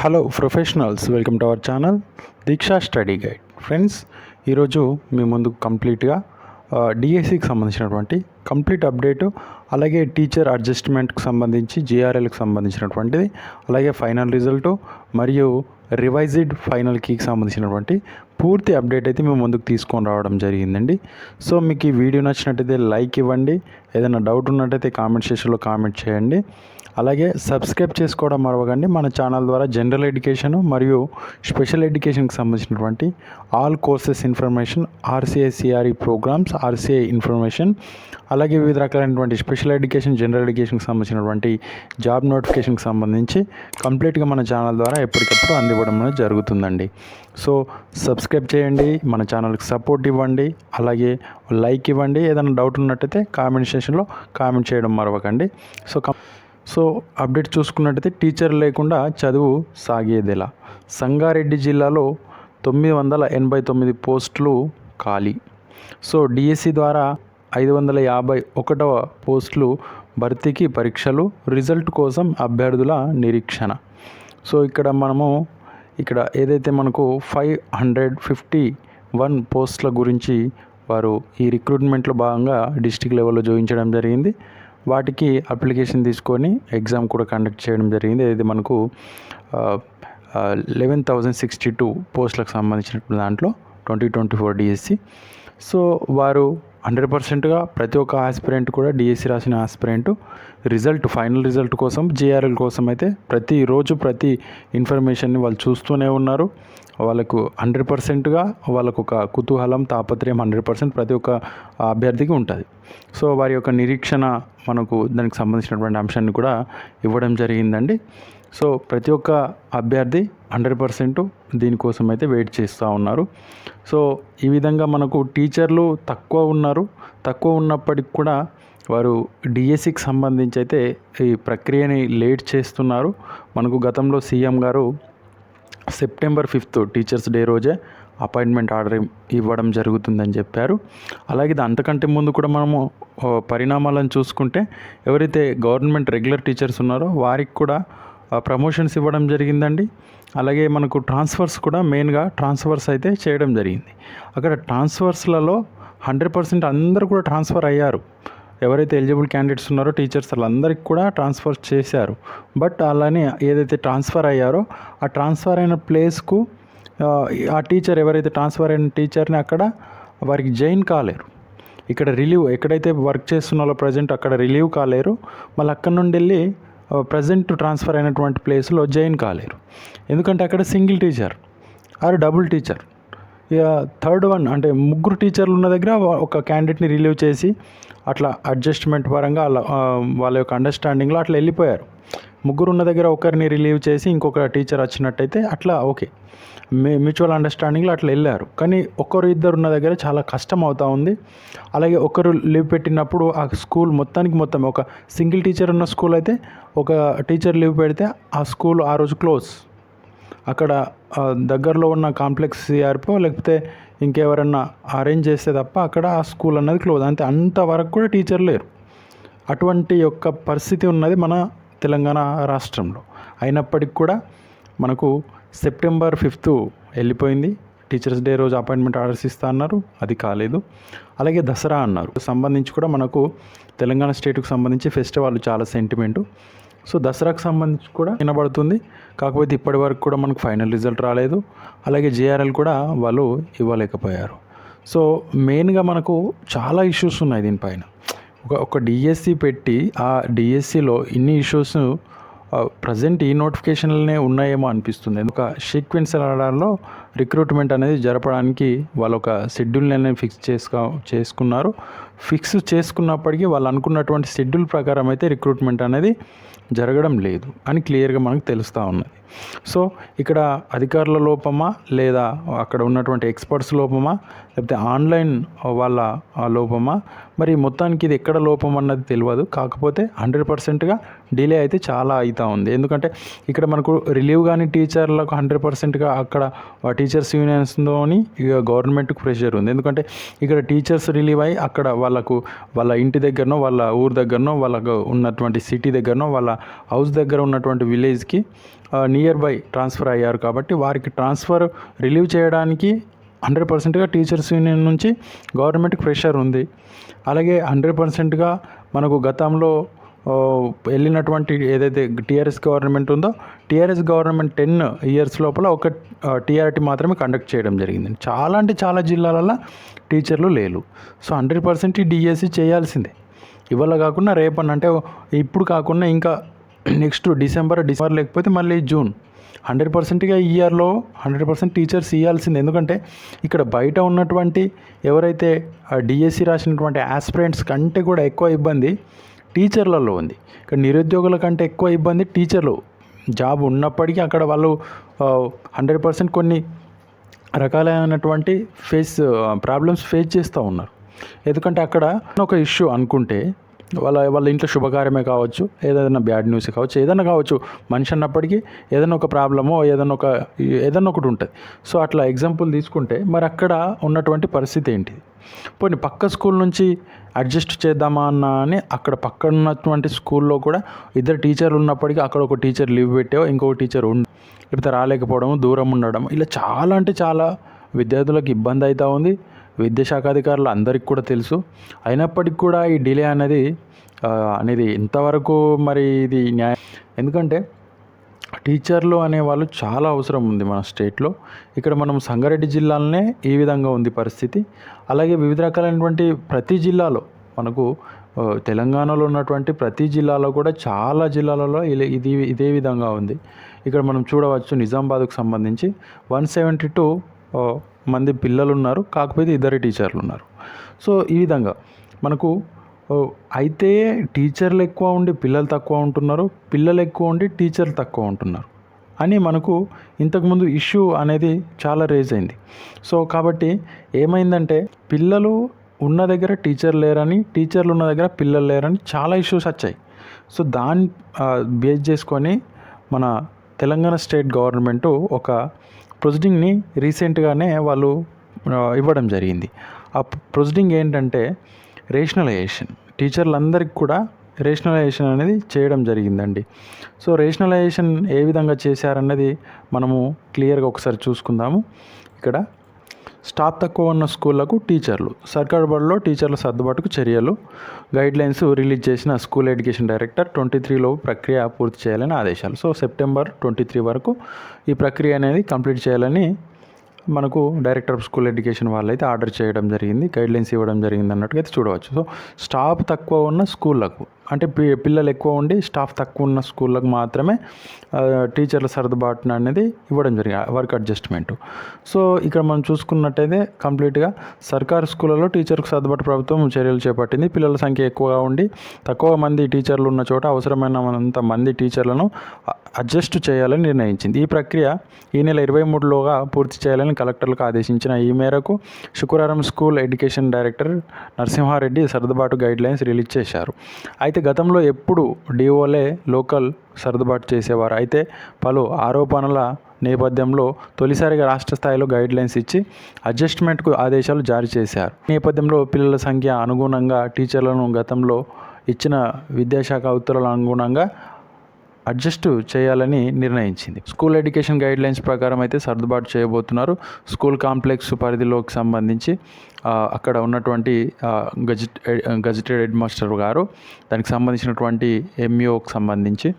Hello professionals welcome to our channel Deeksha study guide friends ఈరోజు మీ ముందు కంప్లీట్గా డిఎస్సికి సంబంధించినటువంటి కంప్లీట్ అప్డేటు అలాగే టీచర్ అడ్జస్ట్మెంట్కి సంబంధించి జిఆర్ఎల్కి సంబంధించినటువంటిది అలాగే ఫైనల్ రిజల్టు మరియు రివైజ్డ్ ఫైనల్ కీకి సంబంధించినటువంటి పూర్తి అప్డేట్ అయితే మేము ముందుకు తీసుకొని రావడం జరిగిందండి. సో మీకు ఈ వీడియో నచ్చినట్టయితే లైక్ ఇవ్వండి ఏదైనా డౌట్ ఉన్నట్టయితే కామెంట్ సెక్షన్లో కామెంట్ చేయండి. అలాగే సబ్స్క్రైబ్ చేసుకోవడం మరవకండి. మన ఛానల్ ద్వారా జనరల్ ఎడ్యుకేషన్ మరియు స్పెషల్ ఎడ్యుకేషన్కి సంబంధించినటువంటి all courses information RCI CRE programs RCI information అలాగే వివిధ రకాలైనటువంటి స్పెషల్ ఎడ్యుకేషన్ జనరల్ ఎడ్యుకేషన్కి సంబంధించినటువంటి జాబ్ నోటిఫికేషన్కి సంబంధించి కంప్లీట్గా మన ఛానల్ ద్వారా ఎప్పటికప్పుడు అందివ్వడం అనేది జరుగుతుందండి. సో సబ్స్క్రైబ్ చేయండి. మన ఛానల్కి సపోర్ట్ ఇవ్వండి. అలాగే లైక్ ఇవ్వండి. ఏదైనా డౌట్ ఉన్నట్టయితే కామెంట్ సెక్షన్లో కామెంట్ చేయడం మరవకండి. సో సో అప్డేట్ చూసుకున్నట్టయితే టీచర్ లేకుండా చదువు సాగేదిలా. సంగారెడ్డి జిల్లాలో తొమ్మిది వందల ఎనభై తొమ్మిది పోస్టులు ఖాళీ. సో డిఎస్సి ద్వారా ఐదు వందల యాభై ఒకటవ పోస్టులు భర్తీకి పరీక్షలు రిజల్ట్ కోసం అభ్యర్థుల నిరీక్షణ. సో ఇక్కడ మనము ఇక్కడ ఏదైతే మనకు ఫైవ్ హండ్రెడ్ ఫిఫ్టీ వన్ పోస్టుల గురించి వారు ఈ రిక్రూట్మెంట్లో భాగంగా డిస్టిక్ లెవెల్లో జోయించడం జరిగింది. వాటికి అప్లికేషన్ తీసుకొని ఎగ్జామ్ కూడా కండక్ట్ చేయడం జరిగింది. ఇది మనకు లెవెన్ థౌజండ్ సిక్స్టీ టూ పోస్టులకు సంబంధించిన దాంట్లో twenty twenty four DSC so వారు హండ్రెడ్ పర్సెంట్గా ప్రతి ఒక్క ఆస్పిరెంట్ కూడా డిఎస్సి రాసిన ఆస్పిరెంట్. రిజల్ట్ ఫైనల్ రిజల్ట్ కోసం జేఆర్ఎల్ కోసం అయితే ప్రతిరోజు ప్రతి ఇన్ఫర్మేషన్ని వాళ్ళు చూస్తూనే ఉన్నారు. వాళ్ళకు హండ్రెడ్ పర్సెంట్గా వాళ్ళకు ఒక కుతూహలం తాపత్రయం హండ్రెడ్ పర్సెంట్ ప్రతి ఒక్క అభ్యర్థికి ఉంటుంది. సో వారి యొక్క నిరీక్షణ మనకు దానికి సంబంధించినటువంటి అంశాన్ని కూడా ఇవ్వడం జరిగిందండి. సో ప్రతి ఒక్క అభ్యర్థి హండ్రెడ్ పర్సెంట్ దీనికోసం అయితే వెయిట్ చేస్తూ ఉన్నారు. సో ఈ విధంగా మనకు టీచర్లు తక్కువ ఉన్నారు. తక్కువ ఉన్నప్పటికి కూడా వారు డిఎస్సికి సంబంధించి అయితే ఈ ప్రక్రియని లేట్ చేస్తున్నారు. మనకు గతంలో సీఎం గారు సెప్టెంబర్ ఫిఫ్త్ టీచర్స్ డే రోజే అపాయింట్మెంట్ ఆర్డర్ ఇవ్వడం జరుగుతుందని చెప్పారు. అలాగే అంతకంటే ముందు కూడా మనము పరిణామాలను చూసుకుంటే ఎవరైతే గవర్నమెంట్ రెగ్యులర్ టీచర్స్ ఉన్నారో వారికి కూడా ప్రమోషన్స్ ఇవ్వడం జరిగిందండి. అలాగే మనకు ట్రాన్స్ఫర్స్ కూడా మెయిన్గా ట్రాన్స్ఫర్స్ అయితే చేయడం జరిగింది. అక్కడ ట్రాన్స్ఫర్స్లలో హండ్రెడ్ పర్సెంట్ అందరూ కూడా ట్రాన్స్ఫర్ అయ్యారు. ఎవరైతే ఎలిజిబుల్ క్యాండిడేట్స్ ఉన్నారో టీచర్స్ వాళ్ళందరికీ కూడా ట్రాన్స్ఫర్ చేశారు. బట్ అలానే ఏదైతే ట్రాన్స్ఫర్ అయ్యారో ఆ ట్రాన్స్ఫర్ అయిన ప్లేస్కు ఆ, టీచర్ ఎవరైతే ట్రాన్స్ఫర్ అయిన టీచర్ని అక్కడ వారికి జైన్ కాలేరు. ఇక్కడ రిలీవ్ ఎక్కడైతే వర్క్ చేస్తున్నారో ప్రజెంట్ అక్కడ రిలీవ్ కాలేరు. మళ్ళీ అక్కడ నుండి వెళ్ళి ప్రజెంట్ ట్రాన్స్ఫర్ అయినటువంటి ప్లేస్లో జైన్ కాలేరు ఎందుకంటే అక్కడ single teacher or double teacher ఇక థర్డ్ వన్ అంటే ముగ్గురు టీచర్లు ఉన్న దగ్గర ఒక క్యాండిడేట్ని రిలీవ్ చేసి అట్లా అడ్జస్ట్మెంట్ పరంగా అలా వాళ్ళ యొక్క అండర్స్టాండింగ్లో అట్లా వెళ్ళిపోయారు. ముగ్గురు ఉన్న దగ్గర ఒకరిని రిలీవ్ చేసి ఇంకొక టీచర్ వచ్చినట్టయితే అట్లా ఓకే. మ్యూ మ్యూచువల్ అండర్స్టాండింగ్లో అట్లా వెళ్ళారు. కానీ ఒకరు ఇద్దరు ఉన్న దగ్గర చాలా కష్టం అవుతూ ఉంది. అలాగే ఒకరు లీవ్ పెట్టినప్పుడు ఆ స్కూల్ మొత్తానికి మొత్తం ఒక సింగిల్ టీచర్ ఉన్న స్కూల్ అయితే ఒక టీచర్ లీవ్ పెడితే ఆ స్కూల్ ఆ రోజు క్లోజ్. అక్కడ దగ్గరలో ఉన్న కాంప్లెక్స్ సిఆర్పో లేకపోతే ఇంకెవరన్నా అరేంజ్ చేస్తే తప్ప అక్కడ ఆ స్కూల్ అన్నది క్లోజ్. అంతే అంతవరకు కూడా టీచర్ లేరు. అటువంటి యొక్క పరిస్థితి ఉన్నది మన తెలంగాణ రాష్ట్రంలో. అయినప్పటికి కూడా మనకు సెప్టెంబర్ ఫిఫ్త్ వెళ్ళిపోయింది. టీచర్స్ డే రోజు అపాయింట్మెంట్ ఆర్డర్స్ ఇస్తా అన్నారు. అది కాలేదు. అలాగే దసరా అన్నారు. సంబంధించి కూడా మనకు తెలంగాణ స్టేట్కి సంబంధించి ఫెస్టివల్ చాలా సెంటిమెంటు. సో దసరాకు సంబంధించి కూడా వినబడుతుంది. కాకపోతే ఇప్పటి వరకు కూడా మనకు ఫైనల్ రిజల్ట్ రాలేదు. అలాగే జేఆర్ఎల్ కూడా వాళ్ళు ఇవ్వలేకపోయారు. సో మెయిన్గా మనకు చాలా ఇష్యూస్ ఉన్నాయి దీనిపైన. ఒక ఒక డిఎస్సి పెట్టి ఆ డిఎస్సిలో ఇన్ని ఇష్యూస్ ప్రజెంట్ ఈ నోటిఫికేషన్లనే ఉన్నాయేమో అనిపిస్తుంది. ఒక సీక్వెన్సర్ ఆర్డర్లో రిక్రూట్మెంట్ అనేది జరపడానికి వాళ్ళు ఒక షెడ్యూల్ని అనేది ఫిక్స్ చేసుకో చేసుకున్నారు. ఫిక్స్ చేసుకున్నప్పటికీ వాళ్ళు అనుకున్నటువంటి షెడ్యూల్ ప్రకారం అయితే రిక్రూట్మెంట్ అనేది జరగడం లేదు అని క్లియర్గా మనకు తెలుస్తూ ఉన్నది. సో ఇక్కడ అధికారుల లోపమా లేదా అక్కడ ఉన్నటువంటి ఎక్స్పర్ట్స్ లోపమా లేకపోతే ఆన్లైన్ వాళ్ళ లోపమా? మరి మొత్తానికి ఇది ఎక్కడ లోపం అన్నది తెలియదు. కాకపోతే హండ్రెడ్ పర్సెంట్గా డిలే అయితే చాలా అవుతూ ఉంది. ఎందుకంటే ఇక్కడ మనకు రిలీవ్ కానీ టీచర్లకు హండ్రెడ్ పర్సెంట్గా అక్కడ టీచర్స్ యూనియన్స్తోని ఇక గవర్నమెంట్కి ప్రెషర్ ఉంది. ఎందుకంటే ఇక్కడ టీచర్స్ రిలీవ్ అయ్యి అక్కడ వాళ్ళకు వాళ్ళ ఇంటి దగ్గరనో వాళ్ళ ఊరు దగ్గరనో వాళ్ళకు ఉన్నటువంటి సిటీ దగ్గరనో వాళ్ళ హౌస్ దగ్గర ఉన్నటువంటి విలేజ్కి నియర్ బై ట్రాన్స్ఫర్ అయ్యారు కాబట్టి వారికి ట్రాన్స్ఫర్ రిలీవ్ చేయడానికి హండ్రెడ్ పర్సెంట్గా టీచర్స్ యూనియన్ నుంచి గవర్నమెంట్కి ప్రెషర్ ఉంది. అలాగే హండ్రెడ్ పర్సెంట్గా మనకు గతంలో వెళ్ళినటువంటి ఏదైతే టీఆర్ఎస్ గవర్నమెంట్ ఉందో టీఆర్ఎస్ గవర్నమెంట్ టెన్ ఇయర్స్ లోపల ఒక టీఆర్టీ మాత్రమే కండక్ట్ చేయడం జరిగింది. చాలా అంటే చాలా జిల్లాలలో టీచర్లు లేరు. సో హండ్రెడ్ పర్సెంట్ డిఎస్సి చేయాల్సిందే. ఇవాళ కాకుండా రేపన్న అంటే ఇప్పుడు కాకుండా ఇంకా నెక్స్ట్ డిసెంబర్ డిసెంబర్ లేకపోతే మళ్ళీ జూన్. హండ్రెడ్ పర్సెంట్గా ఈ ఇయర్లో హండ్రెడ్ పర్సెంట్ టీచర్స్ ఇవ్వాల్సింది ఎందుకంటే ఇక్కడ బయట ఉన్నటువంటి ఎవరైతే డిఎస్సి రాసినటువంటి ఆస్పిరెంట్స్ కంటే కూడా ఎక్కువ ఇబ్బంది టీచర్లలో ఉంది. ఇక్కడ నిరుద్యోగుల కంటే ఎక్కువ ఇబ్బంది టీచర్లు. జాబ్ ఉన్నప్పటికీ అక్కడ వాళ్ళు హండ్రెడ్ పర్సెంట్ కొన్ని రకాలైనటువంటి ఫేస్ ప్రాబ్లమ్స్ ఫేస్ చేస్తూ ఉన్నారు. ఎందుకంటే అక్కడ ఒక ఇష్యూ అనుకుంటే వాళ్ళ వాళ్ళ ఇంట్లో శుభకార్యమే కావచ్చు ఏదైనా బ్యాడ్ న్యూస్ కావచ్చు ఏదైనా కావచ్చు మనిషి అన్నప్పటికీ ఏదైనా ఒక ప్రాబ్లమో ఏదైనా ఒక ఏదైనా ఒకటి ఉంటుంది. సో అట్లా ఎగ్జాంపుల్ తీసుకుంటే మరి అక్కడ ఉన్నటువంటి పరిస్థితి ఏంటిది? పోనీ పక్క స్కూల్ నుంచి అడ్జస్ట్ చేద్దామా అన్న అని అక్కడ పక్కన ఉన్నటువంటి స్కూల్లో కూడా ఇద్దరు టీచర్లు ఉన్నప్పటికీ అక్కడ ఒక టీచర్ లీవ్ పెట్టావు ఇంకొక టీచర్ ఉండి లేకపోతే రాలేకపోవడం దూరం ఉండడం ఇలా చాలా అంటే చాలా విద్యార్థులకు ఇబ్బంది అవుతూ ఉంది. విద్యాశాఖ అధికారులు అందరికీ కూడా తెలుసు. అయినప్పటికీ కూడా ఈ డిలే అనేది అనేది ఎంతవరకు మరి ఇది న్యాయం. ఎందుకంటే టీచర్లు అనేవాళ్ళు చాలా అవసరం ఉంది మన స్టేట్లో. ఇక్కడ మనం సంగారెడ్డి జిల్లాలోనే ఈ విధంగా ఉంది పరిస్థితి. అలాగే వివిధ రకాలైనటువంటి ప్రతి జిల్లాలో మనకు తెలంగాణలో ఉన్నటువంటి ప్రతి జిల్లాలో కూడా చాలా జిల్లాలలో ఇలా- ఇది ఇదే విధంగా ఉంది. ఇక్కడ మనం చూడవచ్చు నిజామాబాద్కు సంబంధించి వన్ సెవెంటీ టూ మంది పిల్లలు ఉన్నారు కాకపోతే ఇద్దరు టీచర్లు ఉన్నారు సో ఈ విధంగా మనకు అయితే టీచర్లు ఎక్కువ ఉండి పిల్లలు తక్కువ ఉంటున్నారు పిల్లలు ఎక్కువ ఉండి టీచర్లు తక్కువ ఉంటున్నారు అని మనకు ఇంతకుముందు ఇష్యూ అనేది చాలా రేజ్ అయింది. సో కాబట్టి ఏమైందంటే పిల్లలు ఉన్న దగ్గర టీచర్ లేరని టీచర్లు ఉన్న దగ్గర పిల్లలు లేరని చాలా ఇష్యూస్ వచ్చాయి. సో దాన్ని బేస్ చేసుకొని మన తెలంగాణ స్టేట్ గవర్నమెంట్ ఒక ప్రొసీడింగ్ని రీసెంట్గానే వాళ్ళు ఇవ్వడం జరిగింది. ఆ ప్రొసీడింగ్ ఏంటంటే రేషనలైజేషన్. టీచర్లందరికీ కూడా రేషనలైజేషన్ అనేది చేయడం జరిగిందండి. సో రేషనలైజేషన్ ఏ విధంగా చేశారన్నది మనము క్లియర్గా ఒకసారి చూసుకుందాము. ఇక్కడ స్టాఫ్ తక్కువ ఉన్న స్కూళ్ళకు టీచర్లు. సర్కార్ బడిలో టీచర్ల సర్దుబాటుకు చర్యలు. గైడ్ లైన్స్ రిలీజ్ చేసిన స్కూల్ ఎడ్యుకేషన్ డైరెక్టర్ ట్వంటీ త్రీలో ప్రక్రియ పూర్తి చేయాలని ఆదేశాలు. సో సెప్టెంబర్ ట్వంటీ త్రీ వరకు ఈ ప్రక్రియ అనేది కంప్లీట్ చేయాలని మనకు డైరెక్టర్ ఆఫ్ స్కూల్ ఎడ్యుకేషన్ వాళ్ళైతే ఆర్డర్ చేయడం జరిగింది. గైడ్లైన్స్ ఇవ్వడం జరిగింది అన్నట్టుగా అయితే చూడవచ్చు. సో స్టాఫ్ తక్కువ ఉన్న స్కూళ్ళకు అంటే పి- పిల్లలు ఎక్కువ ఉండి స్టాఫ్ తక్కువ ఉన్న స్కూళ్ళకు మాత్రమే టీచర్ల సర్దుబాటున అనేది ఇవ్వడం జరిగింది వర్క్ అడ్జస్ట్మెంట్. సో ఇక్కడ మనం చూసుకున్నట్టయితే కంప్లీట్గా సర్కారు స్కూళ్ళలో టీచర్కు సర్దుబాటు ప్రభుత్వం చర్యలు చేపట్టింది. పిల్లల సంఖ్య ఎక్కువగా ఉండి తక్కువ మంది టీచర్లు ఉన్న చోట అవసరమైనంత మంది టీచర్లను అడ్జస్ట్ చేయాలని నిర్ణయించింది. ఈ ప్రక్రియ ఈ నెల ఇరవై మూడులోగా పూర్తి చేయాలని కలెక్టర్లకు ఆదేశించిన ఈ మేరకు శుక్రవారం స్కూల్ ఎడ్యుకేషన్ డైరెక్టర్ నరసింహారెడ్డి సర్దుబాటు గైడ్లైన్స్ రిలీజ్ చేశారు. అయితే అయితే గతంలో ఎప్పుడు డిఓలే లోకల్ సర్దుబాటు చేసేవారు. అయితే పలు ఆరోపణల నేపథ్యంలో తొలిసారిగా రాష్ట్ర స్థాయిలో గైడ్ లైన్స్ ఇచ్చి అడ్జస్ట్మెంట్కు ఆదేశాలు జారీ చేశారు. నేపథ్యంలో పిల్లల సంఖ్య అనుగుణంగా టీచర్లను గతంలో ఇచ్చిన విద్యాశాఖ ఉత్తర్వుల అనుగుణంగా అడ్జస్ట్ చేయాలని నిర్ణయించింది. స్కూల్ ఎడ్యుకేషన్ గైడ్ లైన్స్ ప్రకారం అయితే సర్దుబాటు చేయబోతున్నారు. స్కూల్ కాంప్లెక్స్ పరిధిలోకి సంబంధించి అక్కడ ఉన్నటువంటి గజిట్ గజిటెడ్ హెడ్ మాస్టర్ గారు దానికి సంబంధించినటువంటి ఎంఈఓకి సంబంధించి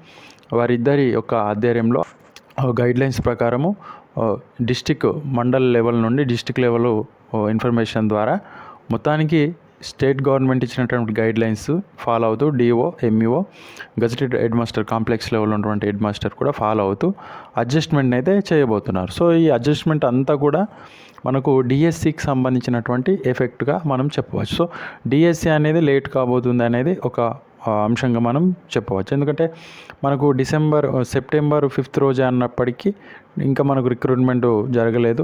వారిద్దరి యొక్క ఆధ్వర్యంలో గైడ్ లైన్స్ ప్రకారము డిస్టిక్ మండల్ లెవెల్ నుండి డిస్టిక్ లెవెల్ ఇన్ఫర్మేషన్ ద్వారా మొత్తానికి స్టేట్ గవర్నమెంట్ ఇచ్చినటువంటి గైడ్ లైన్స్ ఫాలో అవుతూ DO MEO gazetted headmaster complex level ఉన్నటువంటి హెడ్ మాస్టర్ కూడా ఫాలో అవుతూ అడ్జస్ట్మెంట్ అయితే చేయబోతున్నారు. సో ఈ అడ్జస్ట్మెంట్ అంతా కూడా మనకు డిఎస్సికి సంబంధించినటువంటి ఎఫెక్ట్గా మనం చెప్పవచ్చు. సో డిఎస్సి అనేది లేట్ కాబోతుంది అనేది ఒక అంశంగా మనం చెప్పవచ్చు. ఎందుకంటే మనకు డిసెంబర్ సెప్టెంబర్ ఫిఫ్త్ రోజే అన్నప్పటికీ ఇంకా మనకు రిక్రూట్మెంట్ జరగలేదు.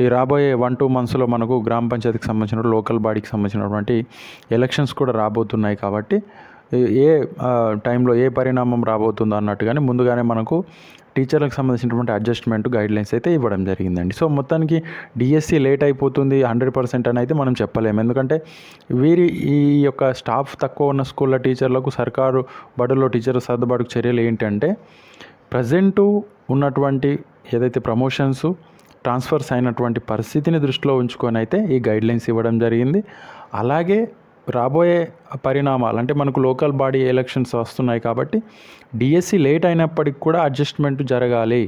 ఈ రాబోయే వన్ టూ మంత్స్లో మనకు గ్రామ పంచాయతీకి సంబంధించిన లోకల్ బాడీకి సంబంధించినటువంటి ఎలక్షన్స్ కూడా రాబోతున్నాయి కాబట్టి ఏ- టైంలో ఏ పరిణామం రాబోతుందో అన్నట్టుగానే ముందుగానే మనకు టీచర్లకు సంబంధించినటువంటి అడ్జస్ట్మెంట్ గైడ్లైన్స్ అయితే ఇవ్వడం జరిగిందండి. సో మొత్తానికి డిఎస్సి లేట్ అయిపోతుంది హండ్రెడ్ పర్సెంట్ అని అయితే మనం చెప్పలేము. ఎందుకంటే వీరి ఈ యొక్క స్టాఫ్ తక్కువ ఉన్న స్కూళ్ళ టీచర్లకు సర్కారు బడుల్లో టీచర్ సర్దుబాటు చర్యలు ఏంటంటే ప్రజెంటు ఉన్నటువంటి ఏదైతే ప్రమోషన్స్ ట్రాన్స్ఫర్స్ అయినటువంటి పరిస్థితిని దృష్టిలో ఉంచుకొని అయితే ఈ గైడ్లైన్స్ ఇవ్వడం జరిగింది. అలాగే రాబోయే పరిణామాలు అంటే మనకు లోకల్ బాడీ ఎలక్షన్స్ వస్తున్నాయి కాబట్టి డిఎస్సి లేట్ అయినప్పటికి కూడా అడ్జస్ట్మెంట్ జరగాలి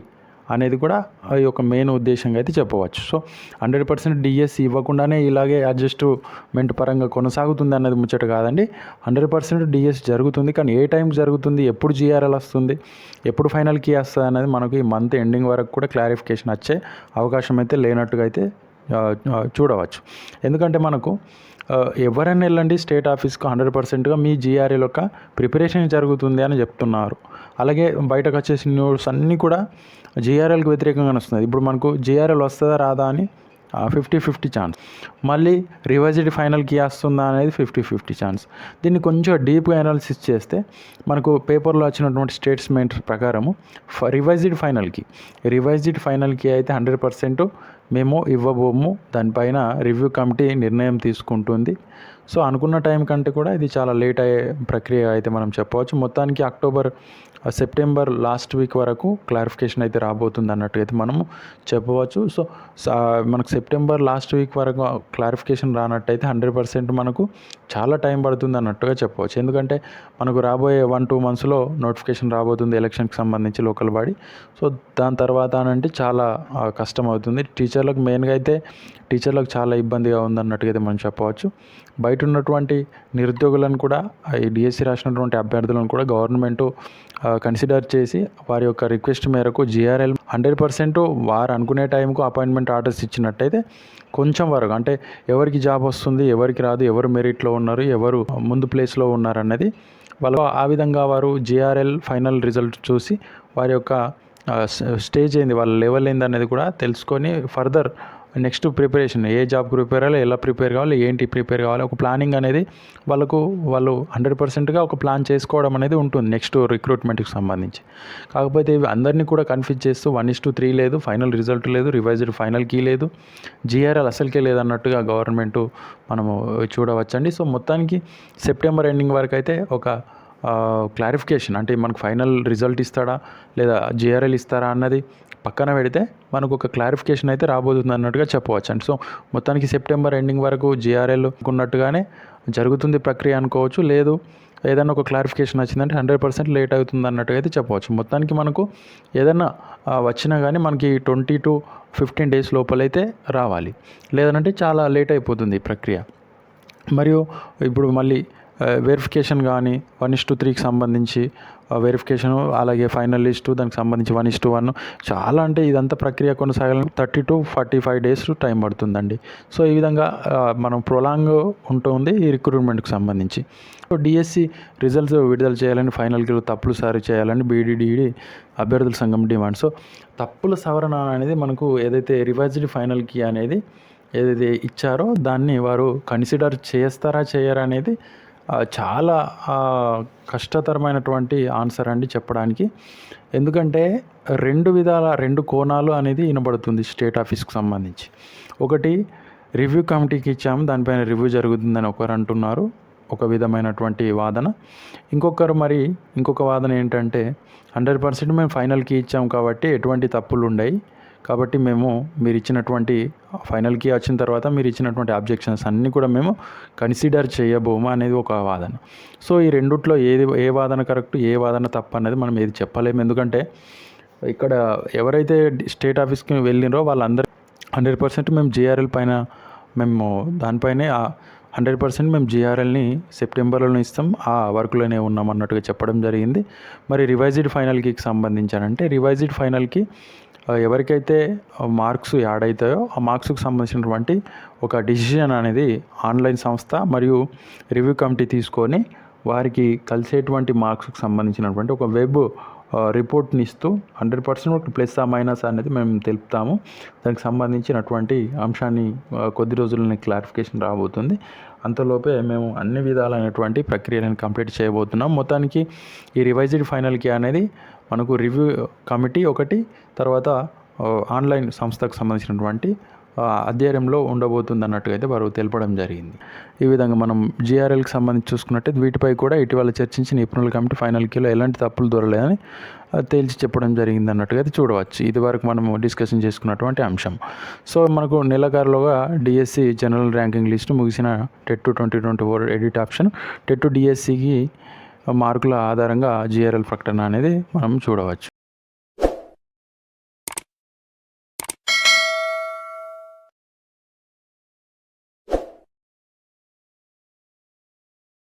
అనేది కూడా ఈ యొక్క మెయిన్ ఉద్దేశంగా అయితే చెప్పవచ్చు. సో హండ్రెడ్ పర్సెంట్ డిఎస్సి ఇవ్వకుండానే ఇలాగే అడ్జస్ట్మెంట్ పరంగా కొనసాగుతుంది అన్నది ముచ్చట కాదండి. హండ్రెడ్ పర్సెంట్ డిఎస్ జరుగుతుంది కానీ ఏ టైం జరుగుతుంది ఎప్పుడు జిఆర్ఎల్ వస్తుంది ఎప్పుడు ఫైనల్ కీ వస్తుంది అనేది మనకు ఈ మంత్ ఎండింగ్ వరకు కూడా క్లారిఫికేషన్ వచ్చే అవకాశం అయితే లేనట్టుగా అయితే చూడవచ్చు. ఎందుకంటే మనకు ఎవరైనా వెళ్ళండి స్టేట్ ఆఫీస్కి హండ్రెడ్ పర్సెంట్గా మీ జిఆర్ఎల్ యొక్క ప్రిపరేషన్ జరుగుతుంది అని చెప్తున్నారు. అలాగే బయటకు వచ్చేసిన న్యూస్ అన్నీ కూడా జీఆర్ఎల్కి వ్యతిరేకంగానే వస్తుంది ఇప్పుడు మనకు జిఆర్ఎల్ వస్తుందా రాదా అని ఫిఫ్టీ ఫిఫ్టీ ఛాన్స్ మళ్ళీ రివైజ్డ్ ఫైనల్కి వస్తుందా అనేది ఫిఫ్టీ ఫిఫ్టీ ఛాన్స్ దీన్ని కొంచెం డీప్గా అనాలిసిస్ చేస్తే మనకు పేపర్లో వచ్చినటువంటి స్టేట్స్మెంట్ ప్రకారము రివైజ్డ్ ఫైనల్కి రివైజ్డ్ ఫైనల్కి అయితే హండ్రెడ్ పర్సెంట్ మేము ఇవ్వబోము దానిపైన రివ్యూ కమిటీ నిర్ణయం తీసుకుంటుంది. సో అనుకున్న టైం కంటే కూడా ఇది చాలా లేట్ అయ్యే ప్రక్రియ అయితే మనం చెప్పవచ్చు. మొత్తానికి అక్టోబర్ సెప్టెంబర్ లాస్ట్ వీక్ వరకు క్లారిఫికేషన్ అయితే రాబోతుంది అన్నట్టు అయితే మనము చెప్పవచ్చు. సో మనకు సెప్టెంబర్ లాస్ట్ వీక్ వరకు క్లారిఫికేషన్ రానట్టయితే హండ్రెడ్ పర్సెంట్ మనకు చాలా టైం పడుతుంది అన్నట్టుగా చెప్పవచ్చు. ఎందుకంటే మనకు రాబోయే వన్ టూ మంత్స్లో నోటిఫికేషన్ రాబోతుంది ఎలక్షన్కి సంబంధించి లోకల్ బాడీ. సో దాని తర్వాత అంటే చాలా కష్టం అవుతుంది. టీచర్లకు మెయిన్గా అయితే టీచర్లకు చాలా ఇబ్బందిగా ఉందన్నట్టుగా అయితే మనం చెప్పవచ్చు. బయట ఉన్నటువంటి నిరుద్యోగులను కూడా ఈ డిఎస్సి రాసినటువంటి అభ్యర్థులను కూడా గవర్నమెంట్ కన్సిడర్ చేసి వారి యొక్క రిక్వెస్ట్ మేరకు జిఆర్ఎల్ హండ్రెడ్ పర్సెంట్ వారు అనుకునే టైంకు అపాయింట్మెంట్ ఆర్డర్స్ ఇచ్చినట్టయితే కొంచెం వరకు అంటే ఎవరికి జాబ్ వస్తుంది ఎవరికి రాదు ఎవరు మెరిట్లో ఉన్నారు ఎవరు ముందు ప్లేస్లో ఉన్నారు అన్నది వాళ్ళు ఆ విధంగా వారు జిఆర్ఎల్ ఫైనల్ రిజల్ట్ చూసి వారి యొక్క స్టేజ్ ఏంది వాళ్ళ లెవెల్ ఏంది అనేది కూడా తెలుసుకొని ఫర్దర్ నెక్స్ట్ ప్రిపరేషన్ ఏ జాబ్కి ప్రిపేర్ అవ్వాలి ఎలా ప్రిపేర్ కావాలి ఏంటి ప్రిపేర్ కావాలి ఒక ప్లానింగ్ అనేది వాళ్ళకు వాళ్ళు హండ్రెడ్ పర్సెంట్గా ఒక ప్లాన్ చేసుకోవడం అనేది ఉంటుంది నెక్స్ట్ రిక్రూట్మెంట్కి సంబంధించి. కాకపోతే ఇవి అందరినీ కూడా కన్ఫ్యూజ్ చేస్తూ వన్ ఇస్ టు త్రీ లేదు ఫైనల్ రిజల్ట్ లేదు రివైజ్డ్ ఫైనల్ కీ లేదు జిఆర్ఎల్ అసలుకే లేదన్నట్టుగా గవర్నమెంట్ మనము చూడవచ్చండి. సో మొత్తానికి సెప్టెంబర్ ఎండింగ్ వరకు అయితే ఒక క్లారిఫికేషన్ అంటే మనకు ఫైనల్ రిజల్ట్ ఇస్తాడా లేదా జిఆర్ఎల్ ఇస్తారా అన్నది పక్కన పెడితే మనకు ఒక క్లారిఫికేషన్ అయితే రాబోతుంది అన్నట్టుగా చెప్పవచ్చు. అండి సో మొత్తానికి సెప్టెంబర్ ఎండింగ్ వరకు జిఆర్ఎల్ ఉన్నట్టుగానే జరుగుతుంది ప్రక్రియ అనుకోవచ్చు. లేదు ఏదైనా ఒక క్లారిఫికేషన్ వచ్చిందంటే హండ్రెడ్ పర్సెంట్ లేట్ అవుతుంది అన్నట్టుగా అయితే చెప్పవచ్చు. మొత్తానికి మనకు ఏదైనా వచ్చినా కానీ మనకి ట్వంటీ టు ఫిఫ్టీన్ డేస్ లోపలైతే రావాలి. లేదనంటే చాలా లేట్ అయిపోతుంది ఈ ప్రక్రియ. మరియు ఇప్పుడు మళ్ళీ వెరిఫికేషన్ కానీ వన్ ఇస్ టు త్రీకి సంబంధించి వెరిఫికేషన్ అలాగే ఫైనల్ లిస్టు దానికి సంబంధించి వన్ ఇస్ టు వన్. చాలా అంటే ఇదంతా ప్రక్రియ కొనసాగాలని thirty to forty five days time పడుతుందండి. సో ఈ విధంగా మనం ప్రొలాంగ్ ఉంటుంది ఈ రిక్రూట్మెంట్కి సంబంధించి. సో డిఎస్సి రిజల్ట్స్ విడుదల చేయాలని ఫైనల్కి తప్పులు సారి చేయాలని బీడీడీడీ అభ్యర్థుల సంఘం డిమాండ్. సో తప్పుల సవరణ అనేది మనకు ఏదైతే రివైజ్డ్ ఫైనల్కి అనేది ఏదైతే ఇచ్చారో దాన్ని వారు కన్సిడర్ చేస్తారా చేయరా అనేది చాలా కష్టతరమైనటువంటి ఆన్సర్ అండి చెప్పడానికి. ఎందుకంటే రెండు విధాల రెండు కోణాలు అనేది వినబడుతుంది స్టేట్ ఆఫీస్కి సంబంధించి. ఒకటి రివ్యూ కమిటీకి ఇచ్చాము దానిపైన రివ్యూ జరుగుతుందని ఒకరు అంటున్నారు ఒక విధమైనటువంటి వాదన. ఇంకొకరు మరి ఇంకొక వాదన ఏంటంటే హండ్రెడ్ పర్సెంట్ మేము ఫైనల్కి ఇచ్చాము కాబట్టి ఎటువంటి తప్పులు ఉండయి కాబట్టి మేము మీరు ఇచ్చినటువంటి ఫైనల్కి వచ్చిన తర్వాత మీరు ఇచ్చినటువంటి అబ్జెక్షన్స్ అన్నీ కూడా మేము కన్సిడర్ చేయబోమా అనేది ఒక వాదన. సో ఈ రెండిట్లో ఏది ఏ వాదన కరెక్ట్ ఏ వాదన తప్పు అనేది మనం ఏది చెప్పలేము. ఎందుకంటే ఇక్కడ ఎవరైతే స్టేట్ ఆఫీస్కి వెళ్ళినరో వాళ్ళందరూ హండ్రెడ్ పర్సెంట్ మేము జిఆర్ఎల్ పైన మేము దానిపైనే హండ్రెడ్ పర్సెంట్ మేము జిఆర్ఎల్ని సెప్టెంబర్లోనే ఇస్తాం. ఆ వర్క్లోనే ఉన్నాం అన్నట్టుగా చెప్పడం జరిగింది. మరి రివైజ్డ్ ఫైనల్కి సంబంధించానంటే రివైజ్డ్ ఫైనల్కి ఎవరికైతే మార్క్స్ యాడ్ అవుతాయో ఆ మార్క్స్కి సంబంధించినటువంటి ఒక డిసిషన్ అనేది ఆన్లైన్ సంస్థ మరియు రివ్యూ కమిటీ తీసుకొని వారికి కలిసేటువంటి మార్క్స్కి సంబంధించినటువంటి ఒక వెబ్ రిపోర్ట్ని ఇస్తూ హండ్రెడ్ పర్సెంట్ ప్లస్ ఆ మైనస్ అనేది మేము తెలుపుతాము. దానికి సంబంధించినటువంటి అంశాన్ని కొద్ది రోజుల్లోనే క్లారిఫికేషన్ రాబోతుంది. అంతలోపే మేము అన్ని విధాలైనటువంటి ప్రక్రియలను కంప్లీట్ చేయబోతున్నాం. మొత్తానికి ఈ రివైజ్డ్ ఫైనల్కి అనేది మనకు రివ్యూ కమిటీ ఒకటి తర్వాత ఆన్లైన్ సంస్థకు సంబంధించినటువంటి అధ్యయనంలో ఉండబోతుంది అన్నట్టుగా అయితే వారు తెలపడం జరిగింది. ఈ విధంగా మనం జిఆర్ఎల్కి సంబంధించి చూసుకున్నట్టయితే వీటిపై కూడా ఇటీవల చర్చించి నిపుణుల కమిటీ ఫైనల్ కీలో ఎలాంటి తప్పులు దొరలేదని తేల్చి చెప్పడం జరిగింది అన్నట్టుగా అయితే చూడవచ్చు. ఇది వరకు మనం డిస్కషన్ చేసుకున్నటువంటి అంశం. సో మనకు నెలకారులుగా డిఎస్సి జనరల్ ర్యాంకింగ్ లిస్టు ముగిసిన TET twenty twenty four edit option. TET డిఎస్సికి మార్కుల ఆధారంగా జిఆర్ఎల్ ప్రకటన అనేది మనం చూడవచ్చు.